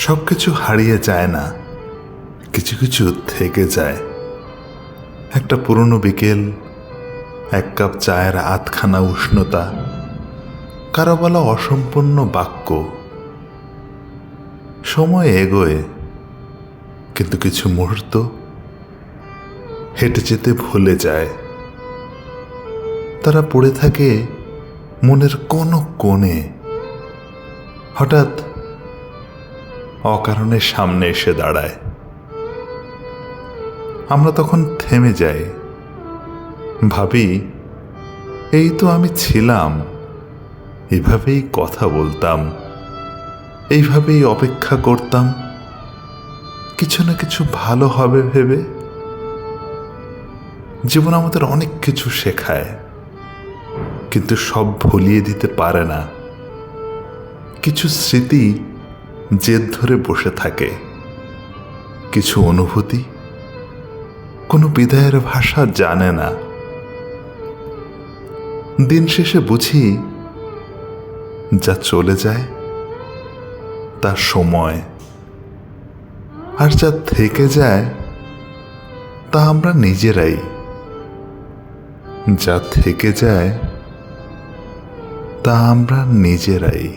সব কিছু হারিয়ে যায় না। কিছু কিছু থেকে যায়। একটা পুরনো বিকেল, এক কাপ চায়ের আধখানা উষ্ণতা, কারও বলা অসম্পূর্ণ বাক্য। সময় এগোয়, কিন্তু কিছু মুহূর্ত হেঁটে যেতে ভুলে যায়। তারা পড়ে থাকে মনের কোনো কোণে। হঠাৎ অকারণে সামনে এসে দাঁড়ায়। আমরা তখন থেমে যাই। ভাবি, এই তো আমি ছিলাম। এভাবেই কথা বলতাম। এইভাবেই অপেক্ষা করতাম। কিছু না কিছু ভালো হবে ভেবে। জীবন আমাদের অনেক কিছু শেখায়, কিন্তু সব ভুলিয়ে দিতে পারে না। কিছু স্মৃতি জেদ ধরে বসে থাকে। কিছু অনুভূতি? কোনো বিদায়ের ভাষা জানে না। দিন শেষে বুঝি, যা চলে যায় তার সময়। আর যা থেকে যায়, তা আমরা নিজেরাই। যা থেকে যায়, তা আমরা নিজেরাই।